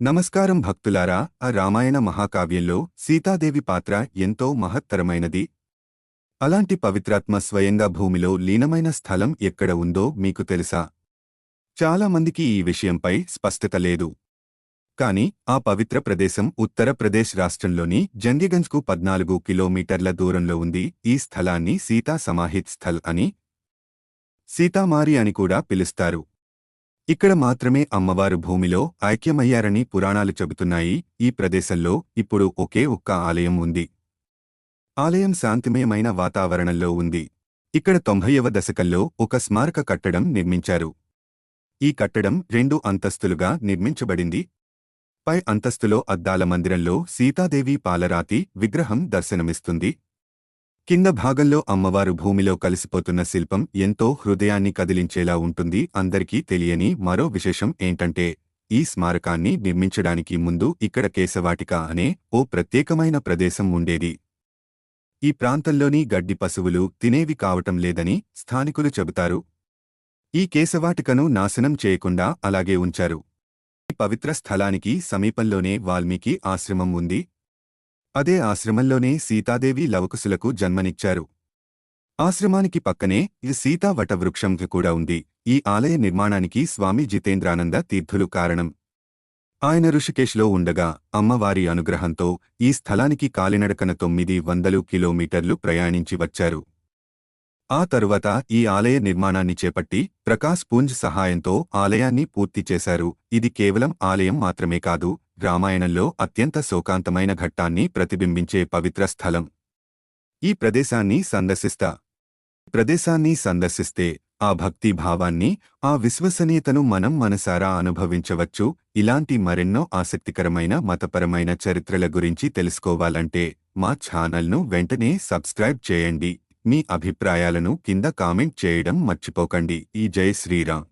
నమస్కారం భక్తులారా ఆ రామాయణ మహాకావ్యంలో సీతాదేవి పాత్ర ఎంతో మహత్తరమైనది. అలాంటి పవిత్రాత్మ స్వయంగా భూమిలో లీనమైన స్థలం ఎక్కడ ఉందో మీకు తెలుసా? చాలా మందికి ఈ విషయంపై స్పష్టత లేదు. కాని ఆ పవిత్ర ప్రదేశం ఉత్తరప్రదేశ్ రాష్ట్రంలోని జంగిగంజ్కు పద్నాలుగు కిలోమీటర్ల దూరంలో ఉంది. ఈ స్థలాన్ని సీతా సమాహిత్ స్థల్ అని సీతామారి అని కూడా పిలుస్తారు. ఇక్కడ మాత్రమే అమ్మవారు భూమిలో ఐక్యమయ్యారని పురాణాలు చెబుతున్నాయి. ఈ ప్రదేశంలో ఇప్పుడు ఒకే ఒక్క ఆలయం ఉంది. ఆలయం శాంతిమయమైన వాతావరణంలో ఉంది. ఇక్కడ తొంభైవ దశకంలో ఒక స్మారక కట్టడం నిర్మించారు. ఈ కట్టడం రెండు అంతస్తులుగా నిర్మించబడింది. పై అంతస్తులో అద్దాల మందిరంలో సీతాదేవి పాలరాతి విగ్రహం దర్శనమిస్తుంది. కింద భాగంలో అమ్మవారు భూమిలో కలిసిపోతున్న శిల్పం ఎంతో హృదయాన్ని కదిలించేలా ఉంటుంది. అందరికీ తెలియని మరో విశేషం ఏంటంటే ఈ స్మారకాన్ని నిర్మించడానికి ముందు ఇక్కడ కేశవాటిక అనే ఓ ప్రత్యేకమైన ప్రదేశం ఉండేది. ఈ ప్రాంతంలోని గడ్డి పశువులు తినేవి కావటం లేదని స్థానికులు చెబుతారు. ఈ కేశవాటికను నాశనం చేయకుండా అలాగే ఉంచారు. ఈ పవిత్ర స్థలానికి సమీపంలోనే వాల్మీకి ఆశ్రమం ఉంది. అదే ఆశ్రమంలోనే సీతాదేవి లవకుశులకు జన్మనిచ్చారు. ఆశ్రమానికి పక్కనే ఈ సీతా వటవృక్షం కూడా ఉంది. ఈ ఆలయ నిర్మాణానికి స్వామి జితేంద్రానంద తీర్థులు కారణం. ఆయన ఋషికేశ్లో ఉండగా అమ్మవారి అనుగ్రహంతో ఈ స్థలానికి కాలినడకన తొమ్మిది వందలు కిలోమీటర్లు ప్రయాణించి వచ్చారు. ఆ తరువాత ఈ ఆలయ నిర్మాణాన్ని చేపట్టి ప్రకాశ్ పుంజ్ సహాయంతో ఆలయాన్ని పూర్తి చేశారు. ఇది కేవలం ఆలయం మాత్రమే కాదు రామాయణంలో అత్యంత శోకాంతమైన ఘట్టాన్ని ప్రతిబింబించే పవిత్ర స్థలం. ఈ ప్రదేశాన్ని సందర్శిస్తా. ప్రదేశాన్ని సందర్శిస్తే ఆ భక్తి భావాన్ని ఆ విశ్వసనీయతను మనం మనసారా అనుభవించవచ్చు. ఇలాంటి మరెన్నో ఆసక్తికరమైన మతపరమైన చరిత్రల గురించి తెలుసుకోవాలంటే మా ఛానల్ను వెంటనే సబ్స్క్రైబ్ చేయండి. మీ అభిప్రాయాలను కింద కామెంట్ చేయడం మర్చిపోకండి. ఈ జై శ్రీరామ్.